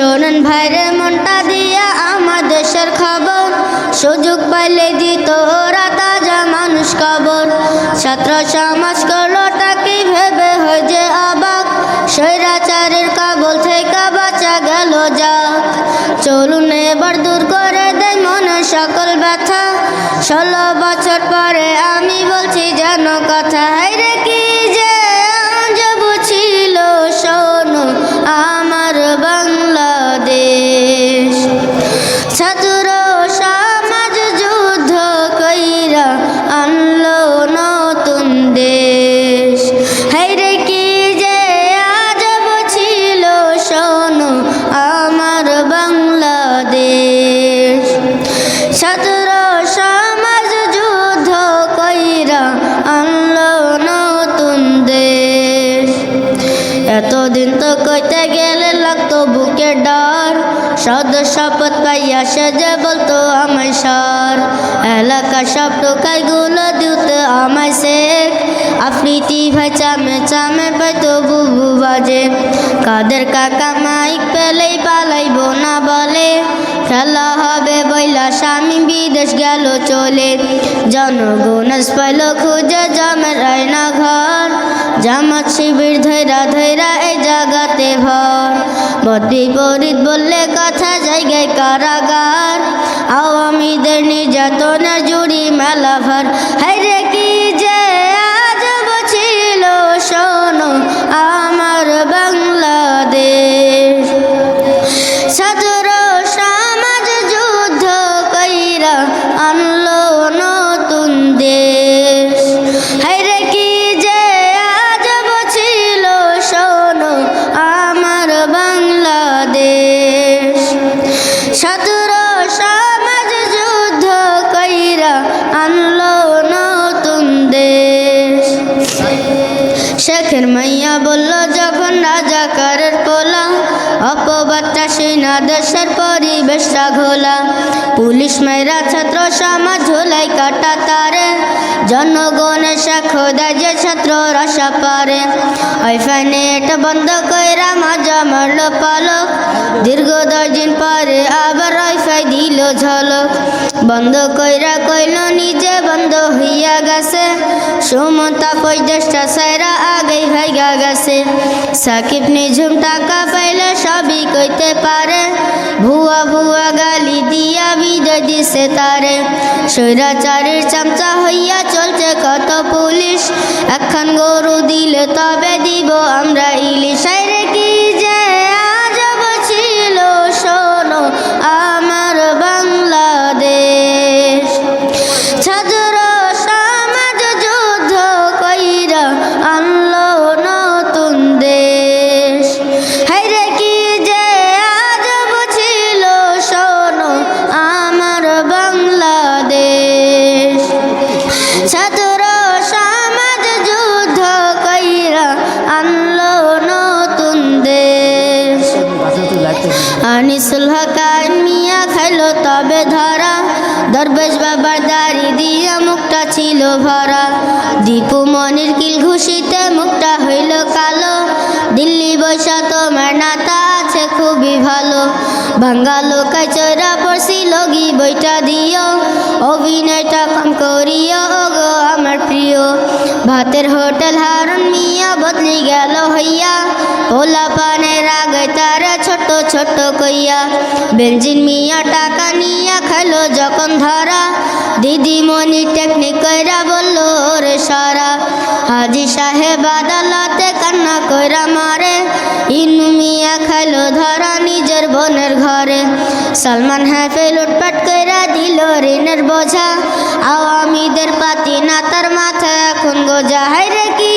শোনেন ভাইরে মনটা দিয়া আমার দেশের খবর। সুযোগ পাইলে দিত ওরা তাজা মানুষ কবর। ছাত্র সমাজ করল তাকে ভেবে হয় যে অবাক? স্বৈরাচারের কাবল থেকে বাঁচা গেল যাক। চলুন এবার দূর করে দেয় মনে সকল ব্যথা। ষোলো বছর পরে আমি বলছি যেন কথা হাইরে শপথ পাইয়া সে যে বলতো, আমায় সর। এলাকা সব টোকাই গুলো দিতে আমায় শেখ। আফ্রিতি ভাই চামে চামে পাইতো বুবু বাজে। কাদের কাকা মাইক পেলেই পালাইব না বলে। খেলা হবে বইলা স্বামী বিদেশ গেল চলে। জনগণ পাইল খুঁজে জমের আয়না ঘর। জামাত শিবির ধৈরা ধৈরা এই জাগাতে ভর। বদ্রি পরিত বললে কথা জায়গায় কারাগার। আওয়ামীদের নির্যাতনের জুড়ি মেলা ভর। হাইরে মাইয়া বলল, যখন রাজাকারের পোলা, অপবাদটা সেই না দেশের পরিবেশটা ঘোলা। পুলিশ মেয়েরা, ছাত্র সমাজ ঝোলাই কাটা তারে। জনগণের সাক্ষ্য দেয় যে ছাত্র রসা পারে। ওই নেট বন্ধ কইরা মাজা মারল পালক দীর্ঘ দশ দিন পরে আবার ওই ফাই দিল ঝলক বন্ধ কইরা কইল, নিজে বন্ধ হইয়া গেছে। সুমতা পঁয়ত্রিশটা সাইরা আগেই ভাইগা গেছে। সাকিব নিঝুম টাকা পাইলে সবই কইতে পারে। ভুয়া ভুয়া গালি দিয়া বিজয় দিছে তারে। স্বৈরাচারের চামচা হইয়া একখান গরু দিলে তবে দিব আমরা ইলিশ দরবেশ বাবার দাড়ি দিয়া মুখটা ছিল ভরা। দীপু মনির কিল ঘুষিতে মুখটা হইল কালো। দিল্লি বৈশা তোমার নাতা আছে খুবই ভালো। বাঙ্গালো কাচরা পড়ছি লগি বইটা দিও। অভিনয়টা কম করিও গো আমার প্রিয়। ভাতের হোটেল হারুন মিয়া বদলি গেল হইয়া। পোলা পানের আগে তারা ছোট ছোট কইয়া বেঞ্জিন মিয়া টাকা নিয়া খাইলো যখন ধরা দিদিমণি টেকনিক কইরা বলল ওরে সারা হাজি সাহেব আদালতে কান্না কইরা মারে ইনু মিয়া খাইলো ধরা নিজের বোনের ঘরে সালমান হ্যাফে লুটপাট কইরা দিল ঋণের বোঝা আওয়ামীদের পাতি না তার মাথায় এখন গোজা হাইরে কি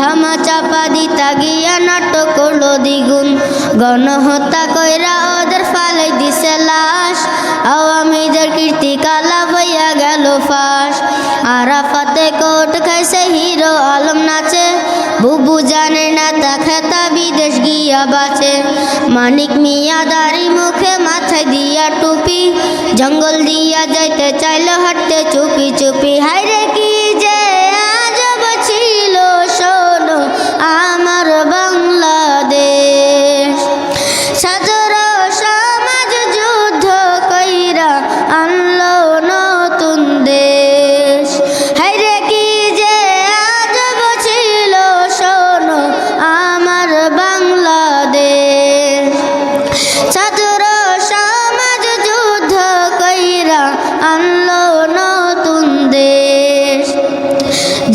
ধামা চাপা দিতা গিয়া নাটক করল দ্বিগুণ। গণহত্যা কইরা ওদের ফালাই দিছে লাশ। আওয়ামীদের কীর্তি কালা বইয়া গেল ফাঁস। আরাফাতে কোট খাইছে হিরো আলম নাচে। বুবু জানে না তা খেতা বিদেশ গিয়া বাঁচে। মানিক মিয়া দাড়ি মুখে মাথায় দিয়া টুপি। জঙ্গল দিয়া যাইতে চাইলো হাঁটতে চুপি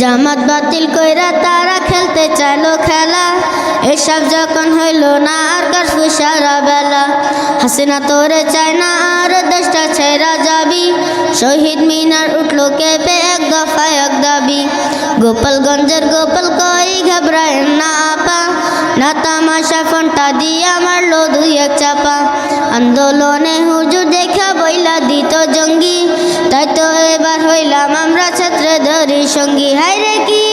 জামাত বাতিল কইরা তারা খেলতে চাইলো খেলা। এসব যখন হইল না, আর কারফু সারা বেলা। হাসিনা তোরে চায় না, আর দেশটা ছেড়া যাবি। শহীদ মিনার উঠল কেঁপে এক দফা এক দাবি। গোপালগঞ্জের গোপাল কই ঘাবড়ায় না আপা? না তামাশা ফোনটা দিয়া মারলো দুই এক চাপা। আন্দোলনে হুজুর দেখা বইলা দিত জঙ্গি। তাই তো এবার হইলাম আমরা ছাত্র ধরি সঙ্গী হাইরে কি